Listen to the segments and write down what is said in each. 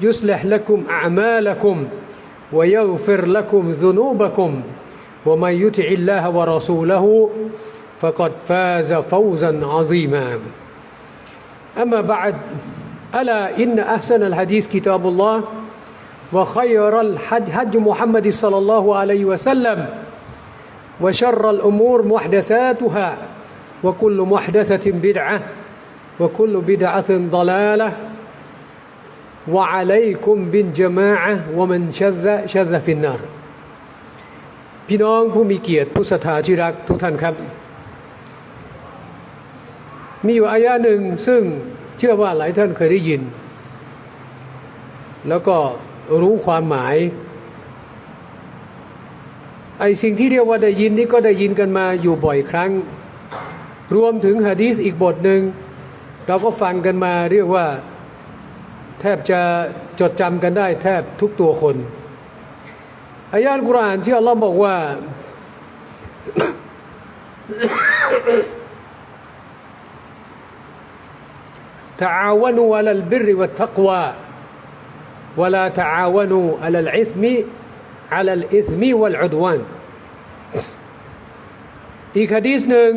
يصلح لكم أعمالكم ويغفر لكم ذنوبكم ومن يطع الله ورسوله فقد فاز فوزا عظيما. أما بعد ألا إن أحسن الحديث كتاب الله وخير الحج حج محمد صلى الله عليه وسلم وشر الأمور محدثاتها وكل محدثة بدعة وكل بدعة ضلالة وعليكم بالجماعة ومن شذ شذ في النار พี่น้องผู้มีเกียรติผู้ศรัทธาที่รักทุกท่านครับ มีอยู่อายะหนึ่งซึ่งเชื่อว่าหลายท่านเคยได้ยิน แล้วก็รู้ความหมาย ไอสิ่งที่เรียกว่าได้ยินนี่ก็ได้ยินกันมาอยู่บ่อยครั้ง รวมถึงฮะดีษอีกบทหนึ่ง เราก็ฟังกันมาเรียกว่า แทบจะจดจำกันได้แทบทุกตัวคนอายะห์กุรอานที่อัลลอฮ์บอกว่า تعاونوا على البر والتقوى ولا تعاونوا على الإثم على الإثم والعدوان อีกฮะดีษหนึ่ง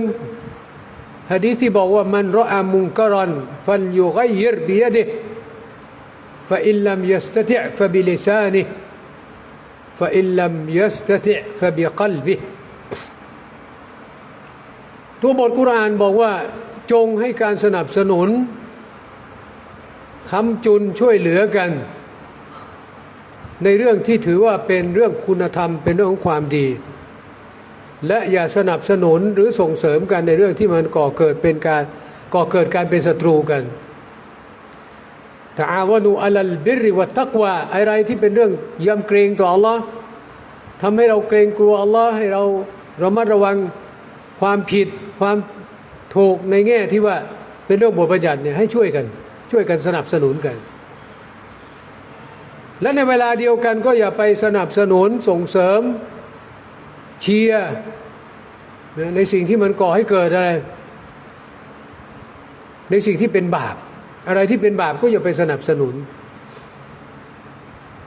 ฮะดีษที่บอกว่ามันรออามุงกรันฟัลยุกัยรบิยดิฟ ะอิลลัมยัสตติฟะบิลิซานิฟะอิลลัมยัสตติฟะบิกลบิตัวบทกุรานบอกว่าจงให้การสนับสนุนคำจุนช่วยเหลือกัน ในเรื่องที่ถือว่าเป็นเรื่องคุณธรรมเป็นเรื่องของความดี และอย่าสนับสนุนหรือส่งเสริมกันในเรื่องที่มันก่อเกิดเป็นการก่อเกิดการเป็นศัตรูกัน ตาาวนูอัลลบิริวัตตักวาอะไรที่เป็นเรื่องยำเกรงต่อ Allah ทำให้เราเกรงกลัว Allah ให้เราระมัดระวังความผิดความถูกในแง่ที่ว่าเป็นเรื่องบทบัญญัติเนี่ยให้ช่วยกัน ช่วยกันสนับสนุนกัน และในเวลาเดียวกันก็อย่าไปสนับสนุนส่งเสริมเชียร์ในสิ่งที่มันก่อให้เกิดอะไร ในสิ่งที่เป็นบาป อะไรที่เป็นบาปก็อย่าไปสนับสนุน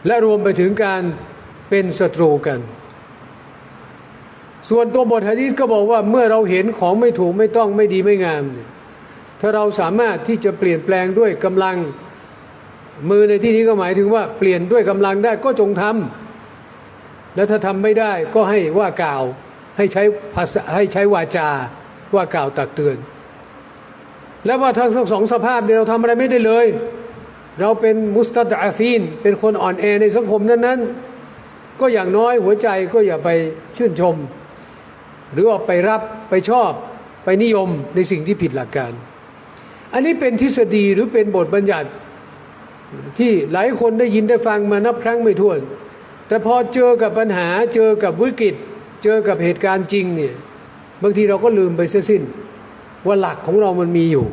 และรวมไปถึงการเป็นศัตรูกัน ส่วนตัวบทฮะดีษก็บอกว่าเมื่อเราเห็นของไม่ถูกไม่ต้องไม่ดีไม่งาม ถ้าเราสามารถที่จะเปลี่ยนแปลงด้วยกำลังมือในที่นี้ก็หมายถึงว่าเปลี่ยนด้วยกำลังได้ก็จงทำแล้วถ้าทำไม่ได้ก็ให้ว่ากล่าวให้ใช้ภาษาให้ใช้วาจาว่ากล่าวตักเตือน แล้วว่าทั้งสองสภาพเนี่ยเราทำอะไรไม่ได้เลย เราเป็นมุสตัดอาฟีน เป็นคนอ่อนแอในสังคมนั้นๆ ก็อย่างน้อยหัวใจก็อย่าไปชื่นชม หรือว่าไปรับไปชอบไปนิยมในสิ่งที่ผิดหลักการ อันนี้เป็นทฤษฎีหรือเป็นบทบัญญัติที่หลายคนได้ยินได้ฟังมานับครั้งไม่ถ้วน แต่พอเจอกับปัญหาเจอกับวิกฤต เจอกับเหตุการณ์จริงเนี่ยบางทีเราก็ลืมไปเสียสิ้น ว่าหลักของเรามันมีอยู่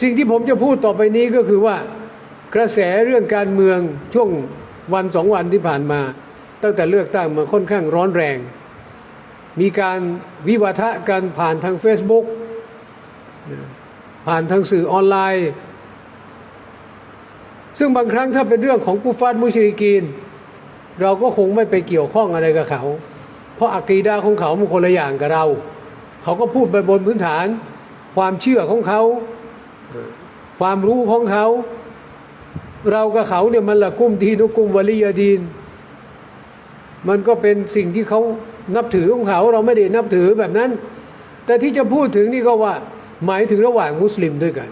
สิ่งที่ผมจะพูดต่อไปนี้ก็คือว่ากระแสเรื่องการเมืองช่วงวันสองวันที่ผ่านมา ตั้งแต่เลือกตั้งมาค่อนข้างร้อนแรง มีการวิวาทะกันผ่านทาง Facebook ผ่านทางสื่อออนไลน์ ซึ่งบางครั้งถ้าเป็นเรื่องของกุฟาตมุชริกีน เราก็คงไม่ไปเกี่ยวข้องอะไรกับเขา เพราะอักีดาของเขามันคนละอย่างกับเรา เขาก็พูดไปบนพื้นฐาน ความเชื่อของเขาความรู้ของเขา เรากับเขาเนี่ยมันละกุมดีนุกุมวลียดีน มันก็เป็นสิ่งที่เขานับถือของเขา เราไม่ได้นับถือแบบนั้น แต่ที่จะพูดถึงนี่ก็ว่า หมายถึงระหว่างมุสลิมด้วยกัน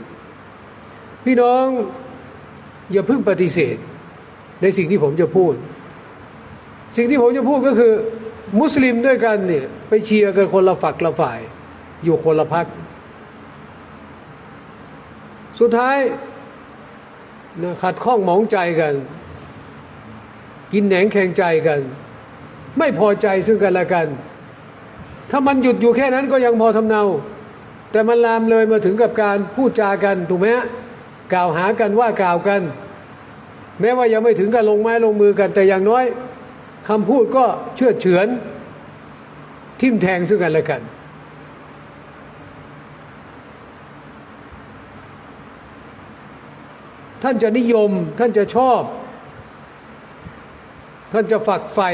พี่น้องอย่าเพิ่งปฏิเสธ ในสิ่งที่ผมจะพูด สิ่งที่ผมจะพูดก็คือ มุสลิมด้วยกันเนี่ย ไปเชียร์กันคนละฝักละฝ่าย อยู่คนละพัก สุดท้ายนะขัดข้องหมองใจกัน กินแหนงแข่งใจกัน ไม่พอใจซึ่งกันและกัน ถ้ามันหยุดอยู่แค่นั้นก็ยังพอทำเนา แต่มันลามเลยมาถึงกับการพูดจากันถูกไหมกล่าวหากันว่ากล่าวกัน แม้ว่ายังไม่ถึงกับลงไม้ลงมือกันแต่อย่างน้อย คำพูดก็เชื่อเฉือนทิ่มแทงซึ่งกันและกัน ท่านจะนิยมท่านจะชอบ ท่านจะฝักใฝ่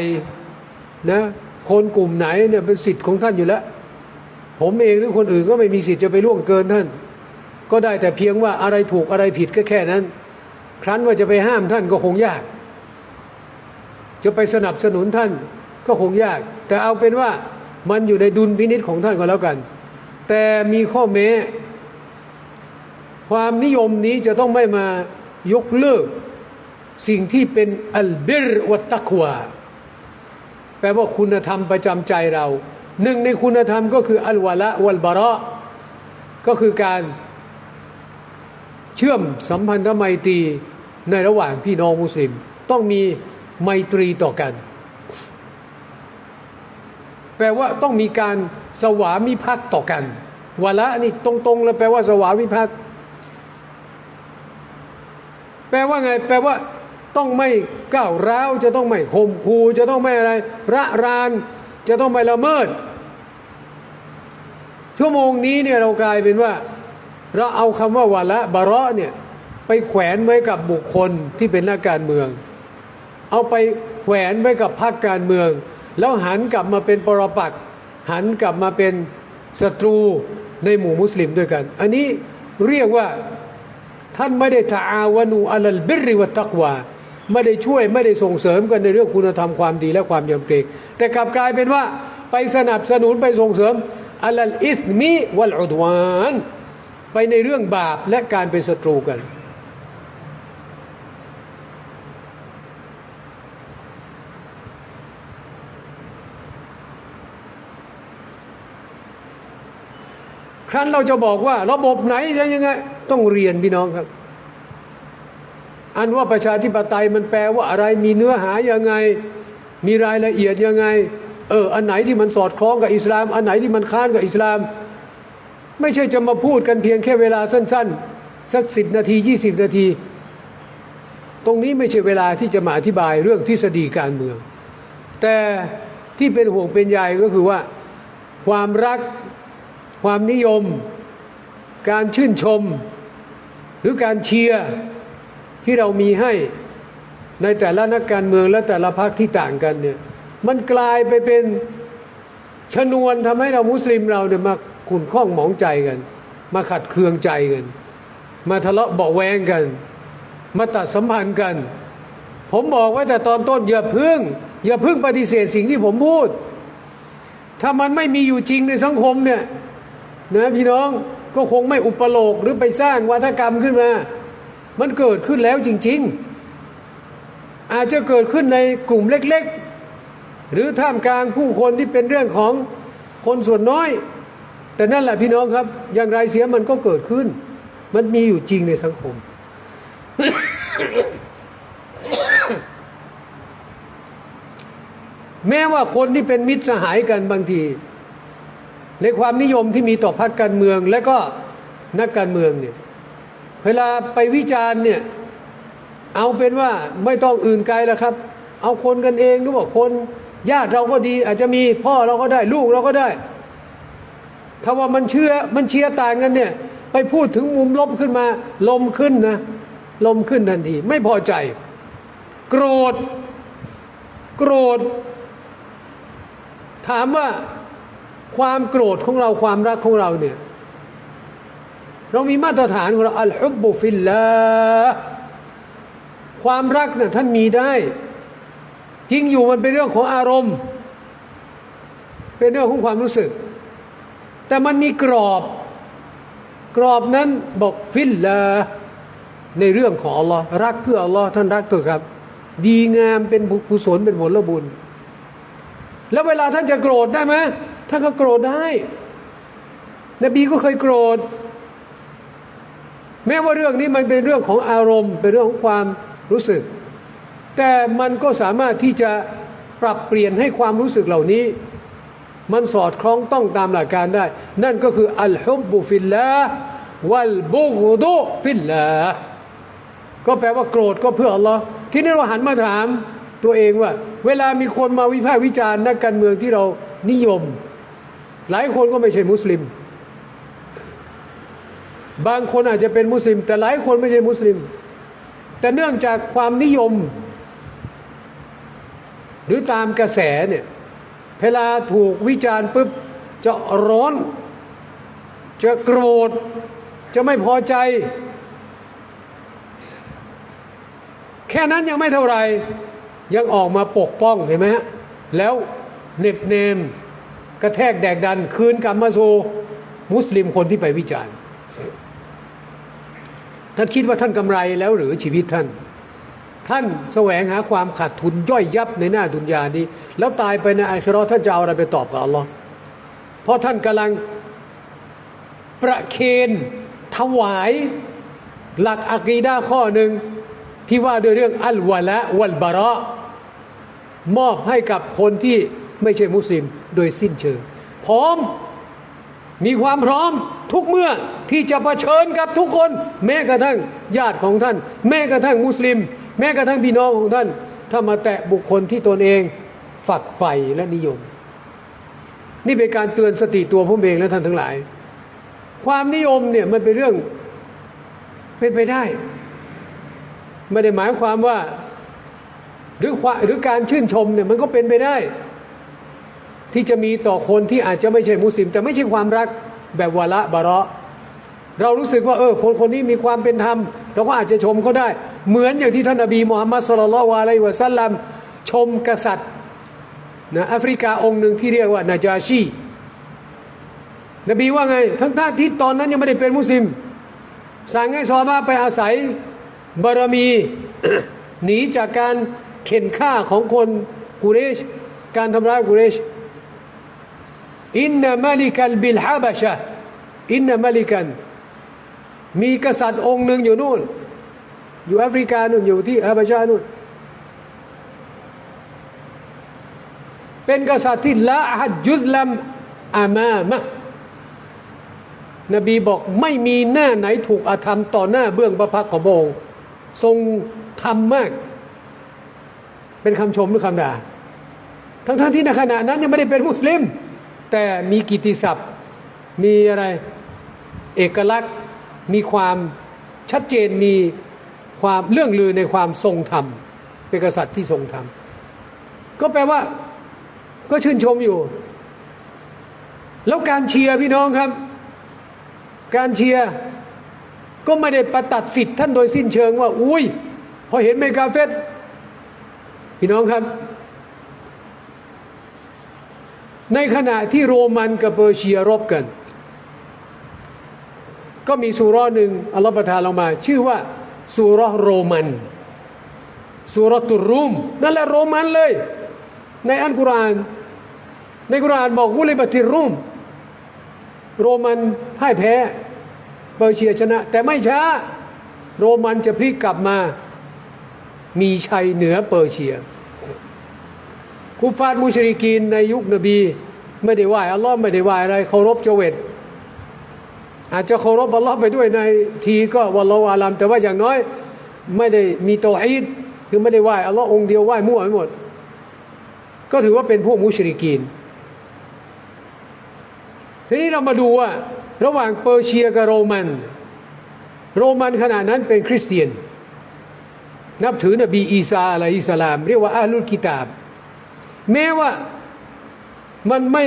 นะคนกลุ่มไหนเนี่ยเป็นสิทธิ์ของท่านอยู่แล้ว ผมเองหรือคนอื่นก็ไม่มีสิทธิ์จะไปล่วงเกินท่าน ก็ได้แต่เพียงว่าอะไรถูกอะไรผิดก็แค่นั้น ครั้นว่าจะไปห้ามท่านก็คงยาก จะไปสนับสนุนท่านก็คงยาก แต่เอาเป็นว่ามันอยู่ในดุลพินิษของท่านก็แล้วกัน แต่มีข้อแม้ ความนิยมนี้จะต้องไม่มายกเลิก สิ่งที่เป็นอัลบิรวัตตักวาแปลว่าคุณธรรมประจำใจเรา หนึ่งในคุณธรรมก็คืออัลวะละวัลบาระก็คือการเชื่อมสัมพันธไมตรีในระหว่างพี่น้องมุสลิม ต้องมี ไมตรีต่อกัน แปลว่าต้องมีการสวามิภักดิ์ต่อกันวะละนี่ตรงๆแล้วแปลว่าสวามิภักดิ์แปลว่าไง แปลว่าต้องไม่ก้าวร้าวจะต้องไม่ข่มขู่จะต้องไม่อะไร ระรานจะต้องไม่ละเมิด ชั่วโมงนี้เนี่ยเรากลายเป็นว่า เราเอาคำว่าวะละบาระเนี่ยไปแขวนไว้กับบุคคลที่เป็นนักการเมือง เอาไปแขวนไว้กับพรรคการเมือง แล้วหันกลับมาเป็นปรปักษ์หันกลับมาเป็นศัตรูในหมู่มุสลิมด้วยกัน อันนี้เรียกว่าท่านไม่ได้ทาอาวนูอัลลบิริวตักวาไม่ได้ช่วยไม่ได้ส่งเสริมกันในเรื่องคุณธรรมความดีและความยำเกรงแต่กลับกลายเป็นว่าไปสนับสนุนไปส่งเสริมอัลลอิสมีวัลอุดวาน ไปในเรื่องบาปและการเป็นศัตรูกัน ครั้นเราจะบอกว่า ระบบไหนจะยังไง ต้องเรียนพี่น้องครับ อันว่าประชาธิปไตยมันแปลว่าอะไรมีเนื้อหายังไง มีรายละเอียดยังไง เออ อันไหนที่มันสอดคล้องกับอิสลาม อันไหนที่มันค้านกับอิสลาม ไม่ใช่จะมาพูดกันเพียงแค่เวลาสั้น ๆ สักสิบนาทียี่สิบนาที ตรงนี้ไม่ใช่เวลาที่จะมาอธิบายเรื่องทฤษฎีการเมือง แต่ที่เป็นห่วงเป็นใยก็คือว่า ความรัก ความนิยม การชื่นชม หรือการเชียร์ที่เรามีให้ในแต่ละนักการเมืองและแต่ละพรรคที่ต่างกันเนี่ยมันกลายไปเป็นชนวนทำให้เรามุสลิมเราเนี่ยมาขุ่นข้องหมองใจกัน มาขัดเคืองใจกัน มาทะเลาะเบาแวงกัน มาตัดสัมพันธ์กัน ผมบอกไว้แต่ตอนต้นอย่าพึ่ง อย่าพึ่งปฏิเสธสิ่งที่ผมพูด ถ้ามันไม่มีอยู่จริงในสังคมเนี่ย นะพี่น้องก็คงไม่อุปโลกหรือไปสร้างวัฒกรรมขึ้นมา มันเกิดขึ้นแล้วจริง ๆ อาจจะเกิดขึ้นในกลุ่มเล็ก ๆ หรือท่ามกลางผู้คนที่เป็นเรื่องของคนส่วนน้อย แต่นั่นแหละพี่น้องครับ อย่างไรเสียมันก็เกิดขึ้น มันมีอยู่จริงในสังคม แม้ว่าคนที่เป็นมิตรสหายกันบางที ในความนิยมที่มีต่อพรรคการเมืองและก็นักการเมืองเนี่ยเวลาไปวิจารณ์เนี่ยเอาเป็นว่าไม่ต้องอื่นไกลแล้วครับ เอาคนกันเองหรือว่าคนญาติเราก็ดี อาจจะมีพ่อเราก็ได้ลูกเราก็ได้ ถ้าว่ามันเชื่อมันเชียร์ต่างกันเนี่ยไปพูดถึงมุมลบขึ้นมา ลมขึ้นนะ ลมขึ้นทันที ไม่พอใจ โกรธ โกรธ ถามว่า ความโกรธของเราความรักของเราเนี่ย เรามีมาตรฐานของเราอัลฮุบบุฟิลลาความรักนะ่ะท่านมีได้ จริงอยู่มันเป็นเรื่องของอารมณ์ เป็นเรื่องของความรู้สึก แต่มันมีกรอบ กรอบนั้นบอกฟิลลาในเรื่องของอัลลอฮ์รักเพื่ออัลลอฮ์ท่านรักเถอะครับ ดีงามเป็นกุศลเป็นผลบุญ แล้วเวลาท่านจะโกรธได้ไหม ท่านก็โกรธได้ นบีก็เคยโกรธ แม้ว่าเรื่องนี้มันเป็นเรื่องของอารมณ์ เป็นเรื่องของความรู้สึก แต่มันก็สามารถที่จะปรับเปลี่ยนให้ความรู้สึกเหล่านี้ มันสอดคล้องต้องตามหลักการได้ นั่นก็คืออัลฮุบบุฟิลลาวัลบุกดุฟิลลาก็แปลว่าโกรธก็เพื่ออัลลอฮ์ที่นี่เราหันมาถามตัวเองว่า เวลามีคนมาวิพากษ์วิจารณ์นักการเมืองที่เรานิยม หลายคนก็ไม่ใช่มุสลิม บางคนอาจจะเป็นมุสลิม แต่หลายคนไม่ใช่มุสลิม แต่เนื่องจากความนิยม หรือตามกระแสเนี่ยเวลาถูกวิจารณ์ปุ๊บจะร้อน จะโกรธ จะไม่พอใจ แค่นั้นยังไม่เท่าไหร่ยังออกมาปกป้องเห็นไหมฮะแล้วเน็บเนม กระแทกแดกดัน คืนกลับมาสู่มุสลิมคนที่ไปวิจารณ์ ท่านคิดว่าท่านกำไรแล้วหรือชีวิตท่าน ท่านแสวงหาความขาดทุนย่อยยับในหน้าดุนยานี้ แล้วตายไปในอัคราท่านจะเอาอะไรไปตอบกับอัลลอฮ์เพราะท่านกำลังประเคนถวายหลักอะกีดาข้อหนึ่งที่ว่าด้วยเรื่องอัลวะละวัลบาระมอบให้กับคนที่ ไม่ใช่มุสลิมโดยสิ้นเชิงพร้อมมีความพร้อมทุกเมื่อที่จะะเผชิญกับทุกคน แม้กระทั่งญาติของท่าน แม้กระทั่งมุสลิม แม้กระทั่งพี่น้องของท่าน ถ้ามาแตะบุคคลที่ตนเองฝักใฝ่และนิยม นี่เป็นการเตือนสติตัวผมเองและท่านทั้งหลาย ความนิยมเนี่ยมันเป็นเรื่องเป็นไปได้ ไม่ได้หมายความว่าหรือหรือการชื่นชมเนี่ยมันก็เป็นไปได้ ที่จะมีต่อคนที่อาจจะไม่ใช่มุสลิม แต่ไม่ใช่ความรักแบบวาระบาระเรารู้สึกว่าเออคนคนนี้มีความเป็นธรรมเราก็อาจจะชมเขาได้ เหมือนอย่างที่ท่านอบีมูฮัมมัดสุลลัลวะลัยวะซัลลัมชมกษัตริย์นะแอฟริกาองค์หนึ่งที่เรียกว่านาจาชี นบีว่าไง ทั้งท่าที่ตอนนั้นยังไม่ได้เป็นมุสลิม สั่งให้ซอมาไปอาศัยบารมีหนีจากการเข็นฆ่าของคนกุเรช การทำร้ายกุเรช อินนามาลิกันบิลฮาบะชะอินนามาลิกัน มีกษัตริย์องค์หนึ่งอยู่นู่น อยู่แอฟริกานู่นอยู่ที่ฮาบะชานู่น เป็นกษัตริย์ที่ละหัดยุสลัมอามามะนบีบอกไม่มีหน้าไหนถูกอาธรรมต่อหน้าเบื้องพระพักตร์ของพระองค์ทรงทำมาก เป็นคำชมหรือคำด่า ทั้งๆที่ในขณะนั้นยังไม่ได้เป็นมุสลิม แต่มีกิติศัพท์ มีอะไรเอกลักษณ์มีความชัดเจนมีความเรื่องลือในความทรงธรรม เป็นกษัตริย์ที่ทรงธรรม ก็แปลว่า ก็ชื่นชมอยู่ แล้วการเชียร์พี่น้องครับ การเชียร์ก็ไม่ได้ประตัดสิทธิ์ท่านโดยสิ้นเชิงว่า อุ้ยพอเห็นเมกาเฟสพี่น้องครับ ในขณะที่โรมันกับเปอร์เซียรบกัน ก็มีสุร้อหนึ่งอัลลอฮฺประทานลงมา ชื่อว่าสุร้อโรมันสุรตุรุมนั่นแหละโรมันเลย ในอันกุราน ในกุรานบอกกุลิบัติรุม โรมันพ่ายแพ้เปอร์เซียชนะ แต่ไม่ช้า โรมันจะพลิกกลับมา มีชัยเหนือเปอร์เซีย กุฟาตมุชริกีนในยุคนบี ไม่ได้ไหว้อัลลอฮ์ไม่ได้ไหว้อะไรเคารพเจเวตอาจจะเคารพอัลลอฮ์ไปด้วยในทีก็วัลลอฮ์อาลัมแต่ว่าอย่างน้อย ไม่ได้มีโตฮีดคือไม่ได้ไหว้อัลลอฮ์องเดียวไหว้มั่วไปหมด ก็ถือว่าเป็นพวกมุชริกีน ทีนี้เรามาดูว่า ระหว่างเปอร์เซียกับโรมัน โรมันขณะนั้นเป็นคริสเตียน นับถือนบีอีสาอะลัยฮิสสลาม เรียกว่าอาลุลกิตาบ แม้ว่ามันไม่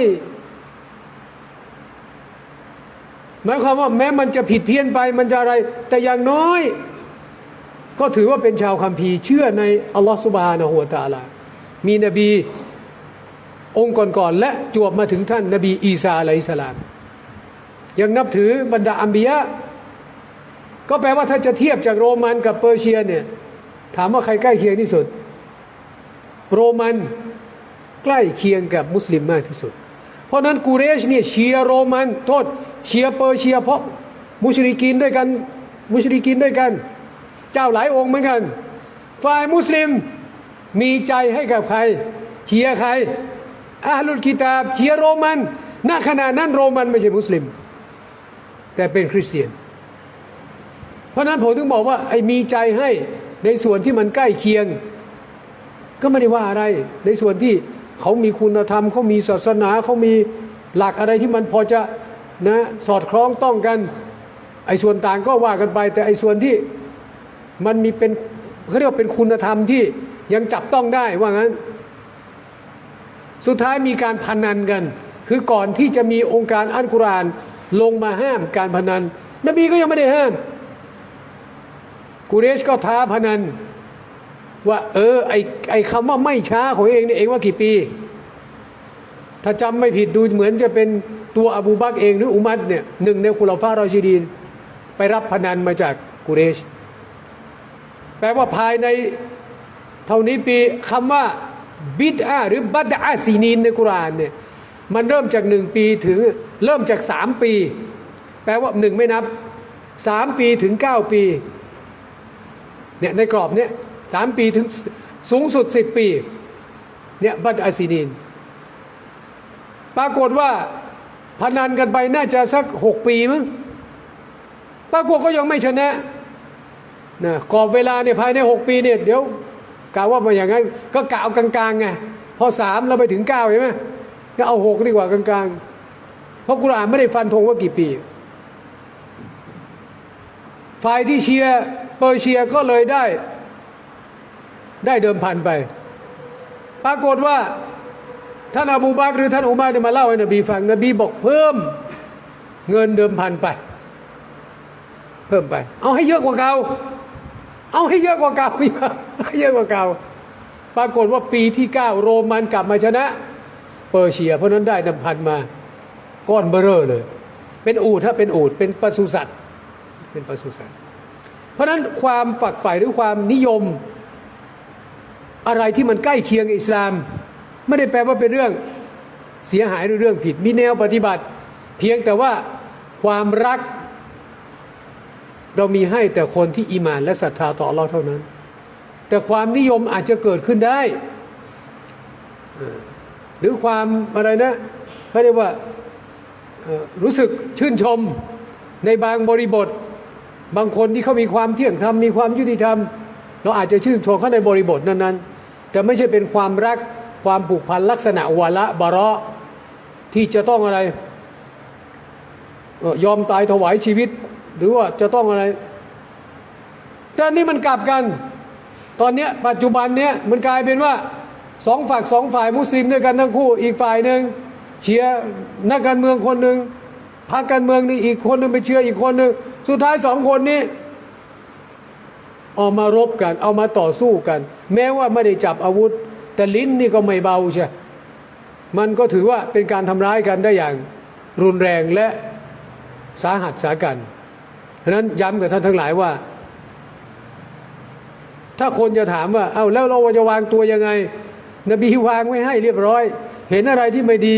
หมายความว่าแม้มันจะผิดเพี้ยนไปมันจะอะไร แต่อย่างน้อย ก็ถือว่าเป็นชาวคัมภีร์เชื่อในอัลลอฮฺสุบฮานะฮูวตาลา มีนบีองค์ก่อนๆและจวบมาถึงท่านนบีอีสาอะลัยฮิสสลาม ยังนับถือบรรดาอัมบียะก็แปลว่าถ้าจะเทียบจากโรมันกับเปอร์เซียเนี่ย ถามว่าใครใกล้เคียงที่สุด โรมัน ใกล้เคียงกับมุสลิมมากที่สุด เพราะนั้นกูเรชเนี่ยเชียร์โรมันโทษเชียร์เปอร์เซียเพราะมุชริกินด้วยกัน มุชริกินด้วยกัน เจ้าหลายองค์เหมือนกัน ฝ่ายมุสลิมมีใจให้กับใคร เชียร์ใครอาลุลกิตาบเชียร์โรมันณขณะนั้นโรมันไม่ใช่มุสลิม แต่เป็นคริสเตียน เพราะนั้นผมถึงบอกว่าไอ้มีใจให้ในส่วนที่มันใกล้เคียง ก็ไม่ได้ว่าอะไรในส่วนที่ เขามีคุณธรรมเขามีศาสนาเขามีหลักอะไรที่มันพอจะนะสอดคล้องต้องกัน ไอ้ส่วนต่างก็ว่ากันไป แต่ไอ้ส่วนที่มันมีเป็นเขาเรียกว่าเป็นคุณธรรมที่ยังจับต้องได้ว่างั้น สุดท้ายมีการพนันกัน คือก่อนที่จะมีองค์การอัลกุรอานลงมาห้ามการพนัน นบีก็ยังไม่ได้ห้ามกุเรชก็ท้าพนัน ว่า เออ ไอไอคำว่าไม่ช้าของเองนี่เองว่ากี่ปี ถ้าจำไม่ผิดดูเหมือนจะเป็นตัวอบูบักเองหรืออุมัดเนี่ยหนึ่งในคุลฟารอชิดีน ไปรับพนันมาจากกุเรช แปลว่าภายในเท่านี้ปีคำว่าบิดอาหรือบัดอาซีนีนในกุรานเนี่ยมันเริ่มจากหนึ่งปีถึงเริ่มจากสามปี แปลว่าหนึ่งไม่นับสามปีถึงเก้าปีเนี่ยในกรอบเนี่ย สามปีถึงสูงสุดสิบปีเนี่ยบัดอาซีนีน ปรากฏว่าพนันกันไปน่าจะสักหกปีมั้งปรากฏก็ยังไม่ชนะนะกรอบเวลาเนี่ยภายในหกปีเนี่ยเดี๋ยวกล่าวว่ามาอย่างนั้นก็กะเอากลางๆไงพอสามเราไปถึงเก้าใช่ไหมก็เอาหกดีกว่ากลางๆ เพราะกุรอานไม่ได้ฟันธงว่ากี่ปี ฝ่ายที่เชียร์เปอร์เชียก็เลยได้ ได้เดิมพันไป ปรากฏว่าท่านอบูบักหรือท่านอุมาร์เนี่ยมาเล่าให้นบีฟังนบีบอกเพิ่มเงินเดิมพันไป เพิ่มไป เอาให้เยอะกว่าเก่าเอาให้เยอะกว่าเก่าให้เยอะกว่าเก่าปรากฏว่าปีที่เก้าโรมันกลับมาชนะ เปอร์เซีย เพราะนั้นได้นำพันมา ก้อนเบอเรอเลย เป็นอูดถ้าเป็นอูดเป็นปศุสัตว์เป็นปศุสัตว์เพราะนั้นความฝักใฝ่หรือความนิยม อะไรที่มันใกล้เคียงอิสลาม ไม่ได้แปลว่าเป็นเรื่องเสียหายหรือเรื่องผิด มีแนวปฏิบัติ เพียงแต่ว่าความรัก เรามีให้แต่คนที่อีมานและศรัทธาต่อเราเท่านั้น แต่ความนิยมอาจจะเกิดขึ้นได้ หรือความอะไรนะเขาเรียกว่ารู้สึกชื่นชมในบางบริบท บางคนที่เขามีความเที่ยงธรรมมีความยุติธรรม เราอาจจะชื่นชมเขาในบริบทนั้นๆ แต่ไม่ใช่เป็นความรักความผูกพันลักษณะวาละบาระที่จะต้องอะไร ยอมตายถวายชีวิต หรือว่าจะต้องอะไรแต่นี้มันกลับกัน ตอนนี้ปัจจุบันเนี้ยมันกลายเป็นว่าสองฝั่งสองฝ่ายมุสลิมด้วยกันทั้งคู่ อีกฝ่ายหนึ่งเชียร์นักการเมืองคนหนึ่งพรรคการเมืองนี่อีกคนหนึ่งไปเชียร์อีกคนหนึ่งสุดท้ายสองคนนี้ เอามารบกัน เอามาต่อสู้กัน แม้ว่าไม่ได้จับอาวุธ แต่ลิ้นนี่ก็ไม่เบาใช่ มันก็ถือว่าเป็นการทำร้ายกันได้อย่างรุนแรงและสาหัสสากันเพราะนั้นย้ำกับท่านทั้งหลายว่า ถ้าคนจะถามว่า เอา้าแล้วเราจะวางตัวยังไง นบีวางไว้ให้เรียบร้อย เห็นอะไรที่ไม่ดี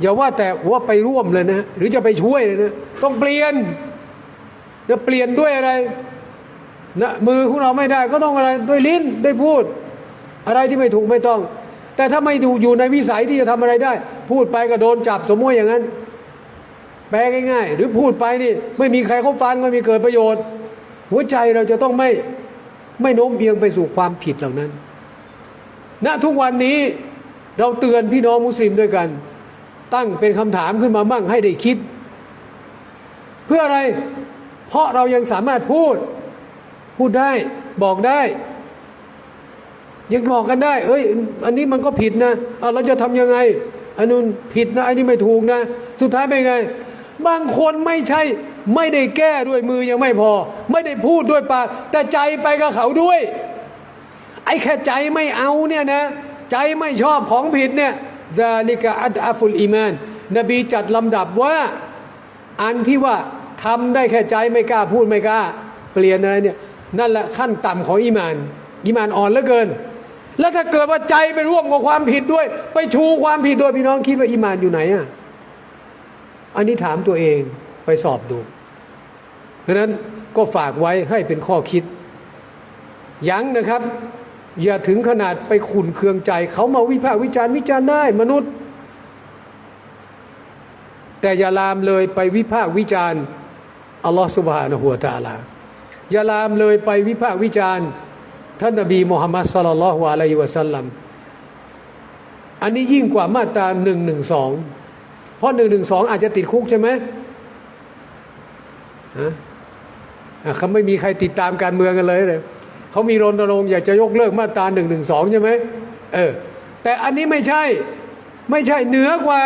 อย่าว่าแต่ว่าไปร่วมเลยนะ หรือจะไปช่วยเลยนะ ต้องเปลี่ยนจะเปลี่ยนด้วยอะไร นะมือของเราไม่ได้ก็ต้องอะไรด้วยลิ้นด้วยพูด อะไรที่ไม่ถูกไม่ต้อง แต่ถ้าไม่ดูอยู่ในวิสัยที่จะทำอะไรได้ พูดไปก็โดนจับสมมติอย่างนั้น แปลง่ายๆ หรือพูดไปนี่ ไม่มีใครเขาฟังไม่มีเกิดประโยชน์ หัวใจเราจะต้องไม่ไม่โน้มเอียงไปสู่ความผิดเหล่านั้นณทุกวันนี้เราเตือนพี่น้องมุสลิมด้วยกัน ตั้งเป็นคำถามขึ้นมาบ้างให้ได้คิด เพื่ออะไร เพราะเรายังสามารถพูด พูดได้บอกได้ ยังบอกกันได้ เอ้ย อันนี้มันก็ผิดนะเอาเราจะทำยังไง อันนู้นผิดนะอันนี้ไม่ถูกนะ สุดท้ายเป็นไง บางคนไม่ใช่ ไม่ได้แก้ด้วยมือยังไม่พอ ไม่ได้พูดด้วยปากแต่ใจไปกับเขาด้วย ไอ้แค่ใจไม่เอาเนี่ยนะ ใจไม่ชอบของผิดเนี่ยซาลิกะอัดอัฟุลอีมานนบีจัดลำดับว่า อันที่ว่าทำได้แค่ใจไม่กล้าพูดไม่กล้า เปลี่ยนอะไรเนี่ย นั่นแหละขั้นต่ำของอีมานอีมานอ่อนเหลือเกิน แล้วถ้าเกิดว่าใจไปร่วมกับความผิดด้วย ไปชูความผิดด้วยพี่น้องคิดว่าอีมานอยู่ไหนอะอันนี้ถามตัวเองไปสอบดูดังนั้นก็ฝากไว้ให้เป็นข้อคิด ยังนะครับ อย่าถึงขนาดไปขุนเคืองใจ เขามาวิพากษ์วิจารณ์วิจารณ์ได้มนุษย์ แต่อย่าลามเลยไปวิพากษ์วิจารณ์อัลลอฮฺสุบฮานะฮูวตาลา อย่าลามเลยไปวิพากษ์วิจารณ์ท่านนบีมุฮัมมัดสลลัลฮุอะลัยวะสัลลัมอันนี้ยิ่งกว่ามาตราหนึ่งหนึ่งสองเพราะหนึ่งหนึ่งสองอาจจะติดคุกใช่ไหมฮะเขาไม่มีใครติดตามการเมืองกันเลยเลยเขามีรณรงค์อยากจะยกเลิกมาตราหนึ่งหนึ่งสองใช่ไหมเออ แต่อันนี้ไม่ใช่ไม่ใช่เหนือกว่า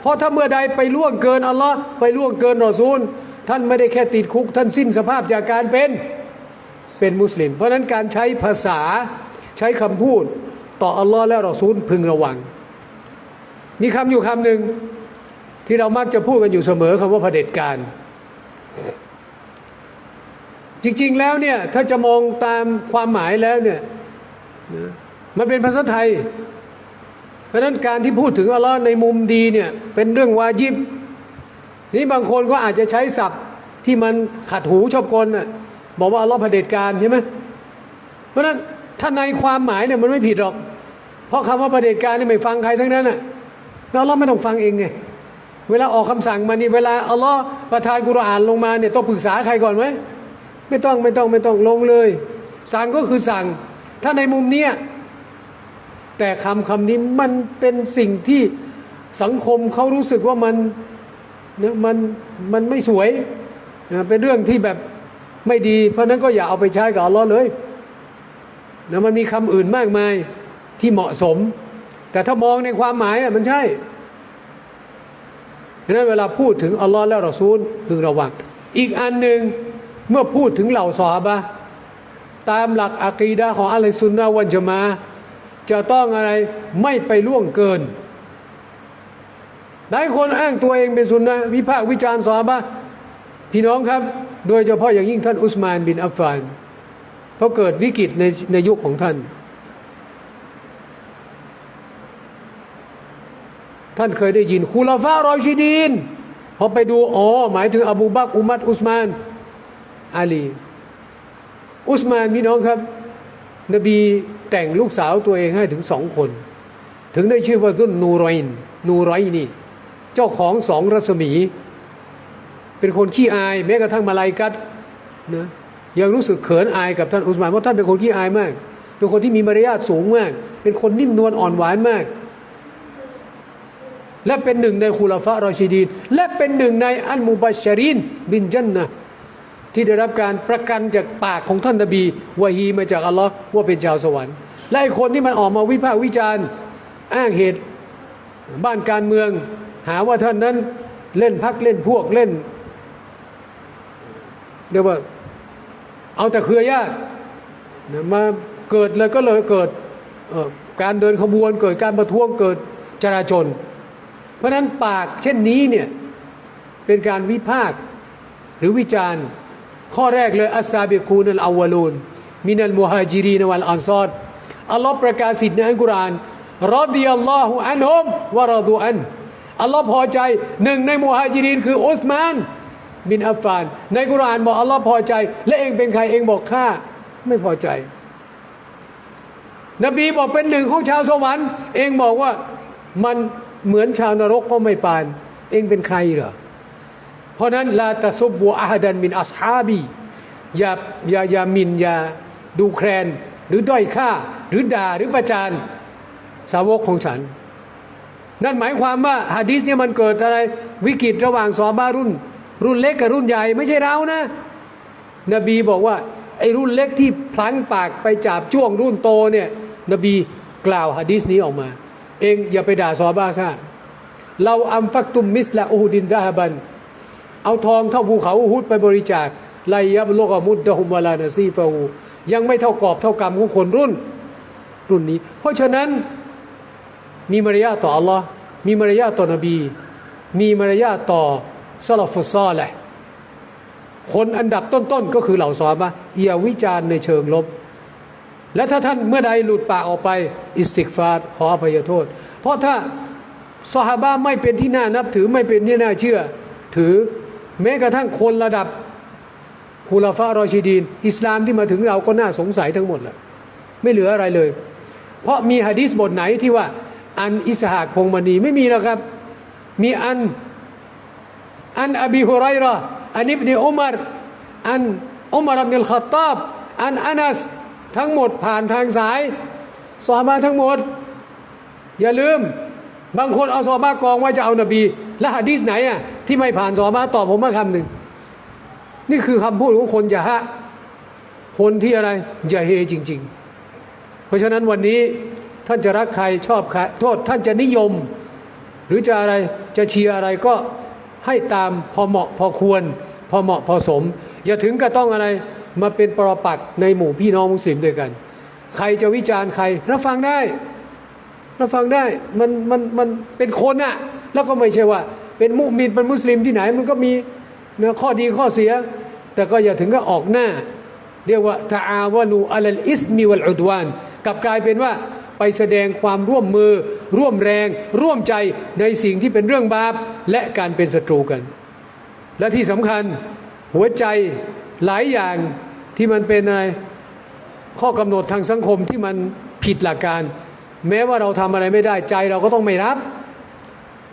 เพราะถ้าเมื่อใดไปล่วงเกินอัลลอฮ์ไปล่วงเกินรอซูล ท่านไม่ได้แค่ติดคุก ท่านสิ้นสภาพจากการเป็นเป็นมุสลิม เพราะนั้นการใช้ภาษาใช้คำพูดต่ออัลลอฮ์และรอซูลพึงระวัง มีคำอยู่คำหนึ่งที่เรามักจะพูดกันอยู่เสมอคำว่าเผด็จการ จริงๆแล้วเนี่ยถ้าจะมองตามความหมายแล้วเนี่ยนะมันเป็นภาษาไทย เพราะฉะนั้นการที่พูดถึงอัลลอฮ์ในมุมดีเนี่ยเป็นเรื่องวาจิบ นี่บางคนก็อาจจะใช้ศัพท์ที่มันขัดหูชอบกลน่ะบอกว่าอัลลอฮ์เผด็จการใช่ไหมเพราะฉะนั้นถ้าในความหมายเนี่ยมันไม่ผิดหรอก เพราะคำว่าเผด็จการนี่ไม่ฟังใครทั้งนั้นน่ะแล้วอัลลอฮ์ไม่ต้องฟังเองไงเวลาออกคำสั่งมานี่เวลาอัลลอฮ์ประทานกุรอานลงมาเนี่ยต้องปรึกษาใครก่อนไหมไม่ต้องไม่ต้องไม่ต้องลงเลย สั่งก็คือสั่ง ถ้าในมุมเนี้ยแต่คำคำนี้มันเป็นสิ่งที่สังคมเขารู้สึกว่ามัน นี่ยมันมันไม่สวยนะเป็นเรื่องที่แบบไม่ดี เพราะนั้นก็อย่าเอาไปใช้กับอัลลอฮ์เลยนะมันมีคำอื่นมากมายที่เหมาะสม แต่ถ้ามองในความหมายอะมันใช่ดังนั้นเวลาพูดถึงอัลลอฮ์และรอซูลพึงระวัง อีกอันหนึ่งเมื่อพูดถึงเหล่าซอฮาบะตามหลักอะกีดะของอะลัยซุนนะวันจะมา จะต้องอะไรไม่ไปล่วงเกิน หลายคนอ้างตัวเองเป็นซุนนะวิพากษ์วิจารณ์ซอบะพี่น้องครับ โดยเฉพาะอย่างยิ่งท่านอุสมานบินอัฟฟานเพราะเกิดวิกฤตในในยุคของท่าน ท่านเคยได้ยินคูลาฟารอยชิดีนพอไปดูอ๋อหมายถึงอบูบักอุมัดอุสมานอาลี อุสมานพี่น้องครับ นบีแต่งลูกสาวตัวเองให้ถึงสองคน ถึงได้ชื่อว่ารุ่นนูรอยนนูรอยนี่ เจ้าของสองรัศมี เป็นคนขี้อาย แม้กระทั่งมาลายกัดนะยังรู้สึกเขินอายกับท่านอุสมานเพราะท่านเป็นคนขี้อายมาก เป็นคนที่มีมารยาทสูงมาก เป็นคนนิ่มนวลอ่อนหวานมาก และเป็นหนึ่งในคุลาฟะรอชิดีนและเป็นหนึ่งในอันมุบัชรินบินจันนะที่ได้รับการประกันจากปากของท่านนบีวะฮีมาจากอัลลอฮ์ว่าเป็นชาวสวรรค์ และไอคนที่มันออกมาวิพากษ์วิจารณ์ อ้างเหตุบ้านการเมือง หาว่าท่านนั้นเล่นพักเล่นพวกเล่นเรียกว่า เอาแต่เครือญาติมาเกิดเลยก็เลยเกิดการเดินขบวนเกิดการประท้วงเกิดจราจน เพราะฉะนั้นปากเช่นนี้เนี่ยเป็นการวิพากษ์หรือวิจารณ์ ข้อแรกเลยอัสซาบิคูนัลอาวลูนมินัลมุฮาจิรีนวัลอันซอดอัลลอฮ์ประกาศสิทธิ์ในอัลกุรอานรอดิยัลลอฮุอันฮุมวะรอดูอัน อัลลอฮ์พอใจหนึ่งในมุฮาจิรีนคืออุสมาน บินอัฟฟาน ในกุรานบอกอัลลอฮ์พอใจ และเองเป็นใครเองบอกข้าไม่พอใจ นบีบอกเป็นหนึ่งของชาวสวรรค์ เองบอกว่ามันเหมือนชาวนรกก็ไม่ปาน เองเป็นใครเหรอเพราะนั้นลาตะซุบบัวอาฮดันมินอัสฮาบีอย่าอย่าอย่ามินอย่าดูแคลนหรือด้อยค่า หรือด่าหรือประจานสาวกของฉัน นั่นหมายความว่าฮะดีษเนี่ยมันเกิดอะไรวิกฤตระหว่างซอบารุ่น รุ่นเล็กกับรุ่นใหญ่ไม่ใช่เรานะ นบีบอกว่าไอ้รุ่นเล็กที่พลั้งปากไปจับช่วงรุ่นโตเนี่ยนบีกล่าวฮะดีษนี้ออกมา เองอย่าไปด่าซอบาค่ะเราอัมฟักตุมมิสละอูฮุดินดาฮบัน เอาทองเท่าภูเขาอุฮุดไปบริจาคไลยับโลกมุดดะฮุมวะลานาซีฟาหูยังไม่เท่ากอบเท่ากรรมของคนรุ่นรุ่นนี้ เพราะฉะนั้น มีมารยาทต่ออัลลอฮ์มีมารยาทต่อนบี มีมารยาทต่อสลับฟุซอแหละคนอันดับต้นๆก็คือเหล่าซอฮาบะห์อย่าวิจารณ์ในเชิงลบ และถ้าท่านเมื่อใดหลุดปากออกไปอิสติกฟาร์ขออภัยโทษ เพราะถ้าซอฮาบะไม่เป็นที่น่านับถือไม่เป็นที่น่าเชื่อ ถือแม้กระทั่งคนระดับฮุลาฟารอชิดีน อิสลามที่มาถึงเราก็น่าสงสัยทั้งหมดแหละไม่เหลืออะไรเลย เพราะมีฮะดีษบทไหนที่ว่า อันอิสหากพงมณีไม่มีแล้วครับ มีอัน อันอบีฮุไรระอันอิบนีอุมารอันอุมารอับดุลขัตตาบอันอานัสทั้งหมดผ่านทางสายสอบมาทั้งหมด อย่าลืม บางคนเอาสอบากองไว่าจะเอานบีและหะดีษไหนอะที่ไม่ผ่านสอบมาตอบผมมาคำหนึ่งนี่คือคำพูดของคนจะฮะคนที่อะไรอย่าเฮจริง ๆ เพราะฉะนั้นวันนี้ ท่านจะรักใครชอบใครโทษท่านจะนิยม หรือจะอะไรจะเชียร์อะไรก็ให้ตามพอเหมาะพอควร พอเหมาะพอสม อย่าถึงก็ต้องอะไรมาเป็นปรปักษ์ในหมู่พี่น้องมุสลิมด้วยกัน ใครจะวิจารณ์ใครรับฟังได้รับฟังได้มันมันมันเป็นคนอะแล้วก็ไม่ใช่ว่า เป็นมุมินเป็นมุสลิมที่ไหนมันก็มีเนื้อข้อดีข้อเสีย แต่ก็อย่าถึงก็ออกหน้า เรียกว่าตาอาวานูอัลลอิสมีวัลอุดวานกลับกลายเป็นว่า ไปแสดงความร่วมมือ ร่วมแรง ร่วมใจในสิ่งที่เป็นเรื่องบาปและการเป็นศัตรูกัน และที่สำคัญหัวใจหลายอย่างที่มันเป็นอะไรข้อกำหนดทางสังคมที่มันผิดหลักการ แม้ว่าเราทำอะไรไม่ได้ใจเราก็ต้องไม่รับ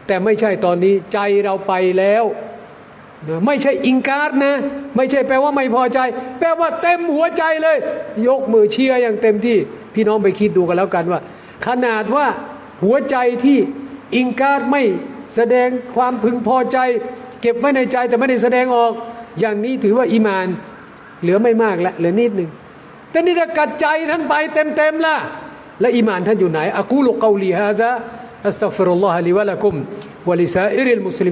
แต่ไม่ใช่ตอนนี้ใจเราไปแล้ว นะไม่ใช่อิงการ์ดนะ ไม่ใช่แปลว่าไม่พอใจ แปลว่าเต็มหัวใจเลย ยกมือเชียร์อย่างเต็มที่ พี่น้องไปคิดดูกันแล้วกันว่า ขนาดว่าหัวใจที่อิงการ์ดไม่แสดงความพึงพอใจ เก็บไว้ในใจแต่ไม่ได้แสดงออก อย่างนี้ถือว่าอีมาน เหลือไม่มากล้วเหลือนิดหนึ่งแต่นี่ถ้ากัดใจท่านไปเต็มๆล่ะและอีมานท่านอยู่ไหนอะกูลุกาวลีฮาดะอัสตัฆฟิรุลลอฮะลิวะ ลักุมวะลิซาอิริลมุสลิ